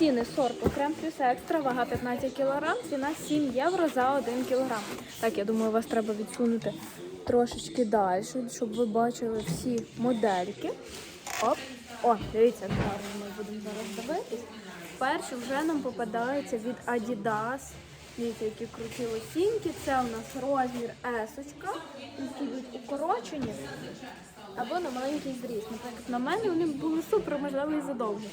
Лосіни сорту крем плюс екстра, вага 15 кг, ціна 7 євро за 1 кг. Так, я думаю, вас треба відсунути трошечки далі, щоб ви бачили всі модельки. Оп. О, дивіться, гарно ми будемо зараз дивитись. Перші вже нам попадається від Adidas. Дивіться, які круті лосінки. Це у нас розмір есочка. Які йдуть укорочені або на маленький зріст. Наприклад, на мене вони були супер, можливо, і задовгі.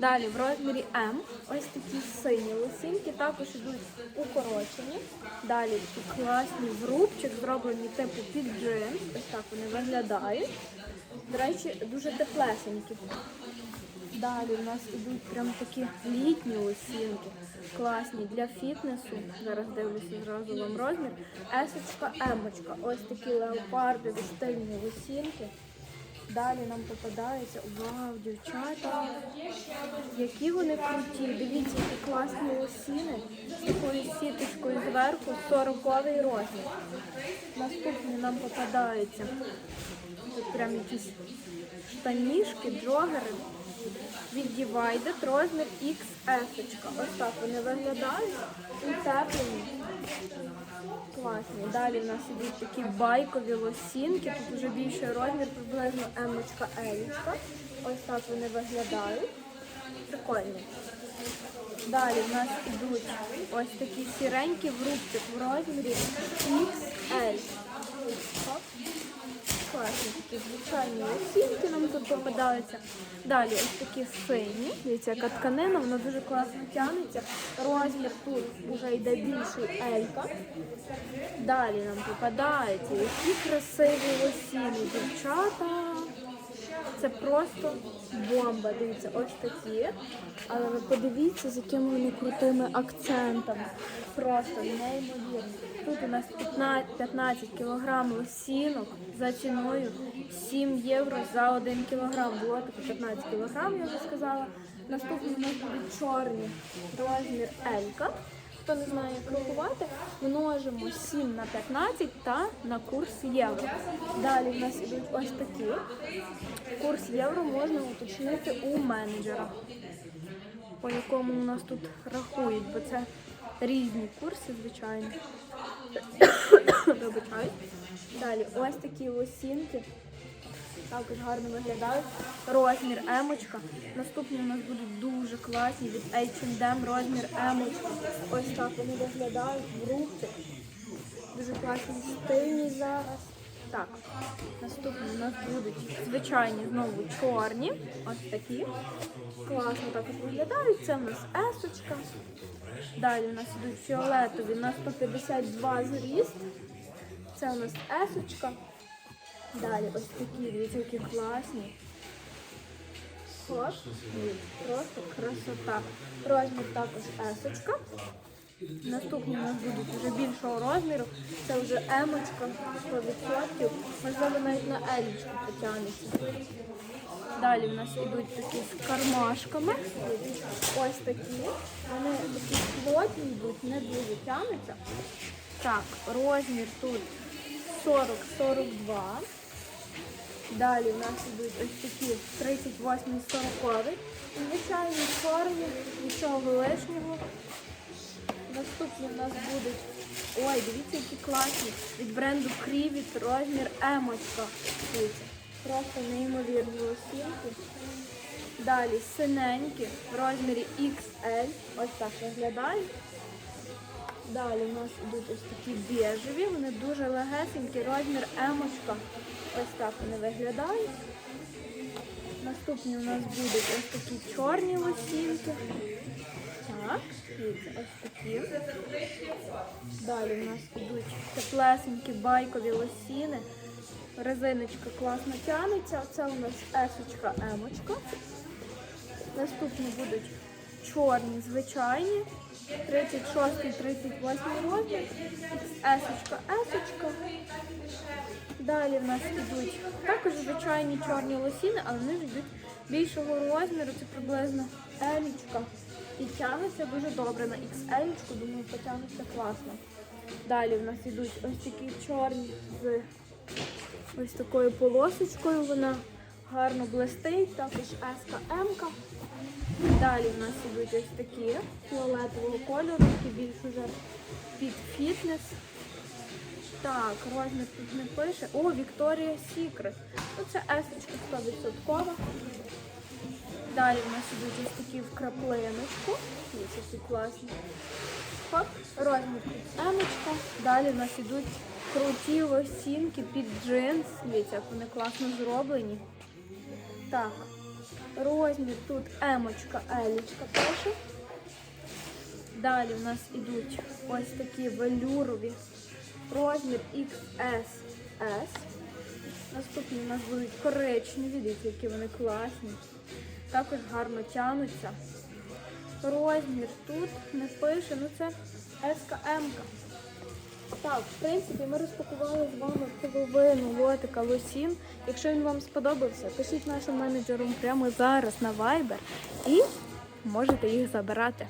Далі в розмірі М ось такі сині лосінки, також йдуть укорочені. Далі такі класні в рубчик, зроблені типу під джинс. Ось так вони виглядають. До речі, дуже теплесенькі. Далі у нас ідуть прям такі літні лосінки, класні для фітнесу. Зараз дивлюся зразу вам розмір. Есочка, емочка. Ось такі леопардові стильні лосінки. Далі нам попадаються. Вау, дівчата! Які вони круті! Дивіться, які класні лосіни з такою сіточкою зверху, 40 розмір. Наступні нам попадаються. Тут прям якісь штанішки, джогери від Divided, розмір XS. Ось так вони виглядають. Утеплені. Класні. Далі в нас ідуть такі байкові лосінки. Тут вже більший розмір, приблизно емочка елічка. Ось так вони виглядають. Прикольні. Далі в нас ідуть ось такі сіренькі в рубчик в розмірі XL. Класні такі звичайні осінки нам тут попадаються. Далі ось такі сині. Дивіться, яка тканина, вона дуже класно тягнеться. Розмір тут вже йде більший елька. Далі нам попадаються які красиві осінні дівчата. Це просто бомба. Дивіться, ось такі. Але ви подивіться, з якими вони крутими акцентами. Просто неймовірно. Тут у нас 15, 15 кг лосінок за ціною 7 євро за 1 кг. Було таке 15 кг, я вже сказала. Наступні у нас будуть чорні розмір Елька. Хто не знає, як рахувати, множимо 7 на 15 та на курс євро. Далі в нас ідуть ось такі. Курс євро можна уточнити у менеджера, по якому у нас тут рахують, бо це різні курси, звичайно. Далі ось такі лосінки. Також гарно виглядають. Розмір емочка. Наступні у нас будуть дуже класні від H&M розмір емочка. Ось так вони виглядають в рубчик. Дуже класні стильні зараз. Так, наступні у нас будуть звичайні знову чорні. Ось такі. Класно також виглядають. Це у нас есочка. Далі у нас ідуть фіолетові на 152 зріст. Це у нас есочка. Далі ось такі, дивіться, класні. Хоп, просто красота. Розмір також есочка. Наступні у нас будуть вже більшого розміру. Це вже емочка 100%. Можливо, навіть на елічку потягнеться. Далі в нас йдуть такі з кармашками. Ось такі. Вони такі плотні йдуть, не дуже тягнуться. Так, розмір тут 40-42. Далі в нас йдуть ось такі 38 40 Звичайні чорні, нічого лишнього. Наступні в нас будуть. Ой, дивіться, які класні. Від бренду Крівіт розмір емочка. Просто неймовірні лосінки. Далі синенькі в розмірі XL. Ось так виглядають. Далі у нас йдуть ось такі біжеві, вони дуже легесенькі, розмір емочка. Вони виглядають. Наступні у нас будуть ось такі чорні лосінки. Так, ось такі. Далі у нас йдуть теплесенькі байкові лосіни. Резиночка класно тянеться. Це у нас есочка, емочка. Наступні будуть чорні, звичайні. 36-38 розмір. Есочка, есочка. Далі в нас йдуть також звичайні чорні лосіни, але вони йдуть більшого розміру, це приблизно елічка. І тягнеться дуже добре на XL, думаю, потягнеться класно. Далі в нас йдуть ось такі чорні з ось такою полосочкою. Вона гарно блистить, також СКМ. Далі в нас ідуть ось такі фіолетового кольору, які більш уже під фітнес. Так, розмір тут не пише. О, Victoria's Secret. Ну, це есочка 100%. Далі в нас ідуть ось такі в краплиночку. Які класні. Хоп, розмір тут емочка. Далі в нас ідуть круті лосінки під джинс. Дивіться, як вони класно зроблені. Так, розмір тут емочка, елічка пише. Далі в нас ідуть ось такі велюрові. Розмір XSS. Наступні у нас будуть коричневі, дивіться, які вони класні. Також гарно тянуться. Розмір тут не пише, ну це СКМ. Так, в принципі, ми розпакували з вами половину лотика лосін. Якщо він вам сподобався, пишіть нашим менеджерам прямо зараз на Viber і можете їх забирати.